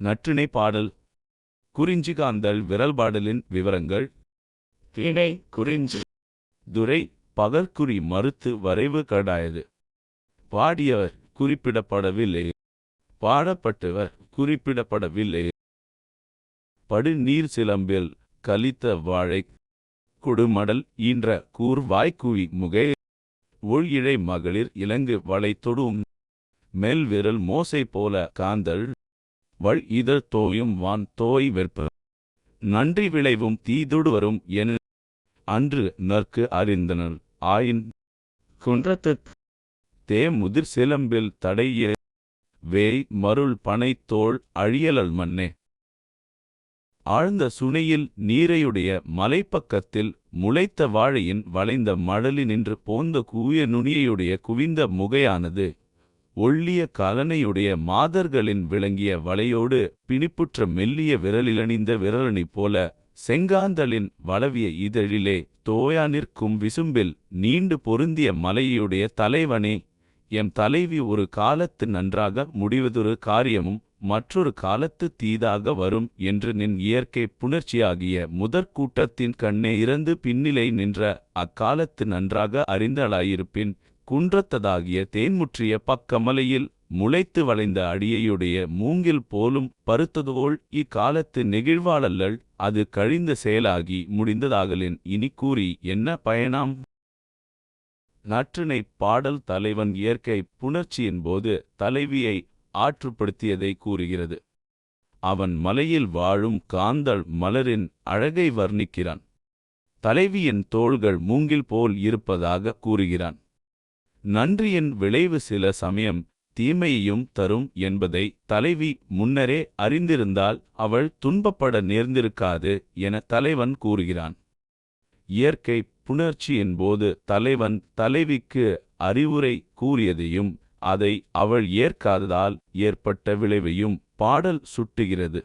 நற்றிணை பாடல். குறிஞ்சிகாந்தல் விரல்பாடலின் விவரங்கள். திணை குறிஞ்சி. துரை பகற்குறி மறுத்து வரைவு கடாயது. பாடியவர் குறிப்பிடப்படவில்லை. பாடப்பட்டவர் குறிப்பிடப்படவில்லை. படு நீர் சிலம்பில் கலித்த வாழை. கொடுமடல் ஈன்ற கூர் வாய்க்குவி முகை. ஒள் மகளிர் இலங்கு வளை தொடும் மெல்விரல் மோசை போல காந்தள் வள் இதழ் தோயும் வான் தோய் வெற்ப. நன்றி விளைவும் தீதுடுவரும் என அன்று நற்கு அறிந்தனர். ஆயின் குன்றத்து தே முதிர் சிலம்பில் தடைய வேய் மருள் பனை தோள் அழியலல் மன்னே. ஆழ்ந்த சுனையில் நீரையுடைய மலைப்பக்கத்தில் முளைத்த வாழையின் வளைந்த மழலினின்று போந்த கூய நுனியையுடைய குவிந்த முகையானது ஒள்ளிய கலனையுடைய மாதர்களின் விளங்கிய வலையோடு பிணிப்புற்ற மெல்லிய விரலிலணிந்த விரலணி போல செங்காந்தளின் வளவிய இதழிலே தோயா நிற்கும் விசும்பில் நீண்டு பொருந்திய மலையுடைய தலைவனே எம் தலைவி ஒரு காலத்து நன்றாக முடிவதொரு காரியமும் மற்றொரு காலத்து தீதாக வரும் என்று நின் இயற்கை புணர்ச்சியாகிய முதற்கூட்டத்தின் கண்ணே இறந்து பின்னிலை நின்ற அக்காலத்து நன்றாக அறிந்தளாயிருப்பின் குன்றத்ததாகிய தேன்முற்றிய பக்கமலையில் முளைத்து வளைந்த அடியையுடைய மூங்கில் போலும் பருத்ததோள் இக்காலத்து நெகிழ்வாளல்லள் அது கழிந்த செயலாகி முடிந்ததாகலின் இனி கூறி என்ன பயனாம் நற்றினை பாடல் தலைவன் இயற்கை புணர்ச்சியின் போது தலைவியை ஆற்றுப்படுத்தியதை கூறுகிறது. அவன் மலையில் வாழும் காந்தள் மலரின் அழகை வர்ணிக்கிறான். தலைவியின் தோள்கள் மூங்கில் போல் இருப்பதாக கூறுகிறான். நன்றியின் விளைவு சில சமயம் தீமையையும் தரும் என்பதை தலைவி முன்னரே அறிந்திருந்தால் அவள் துன்பப்பட நேர்ந்திருக்காது என தலைவன் கூறுகிறான். இயற்கை புணர்ச்சியின் போது தலைவன் தலைவிக்கு அறிவுரை கூறியதையும் அதை அவள் ஏற்காததால் ஏற்பட்ட விளைவையும் பாடல் சுட்டுகிறது.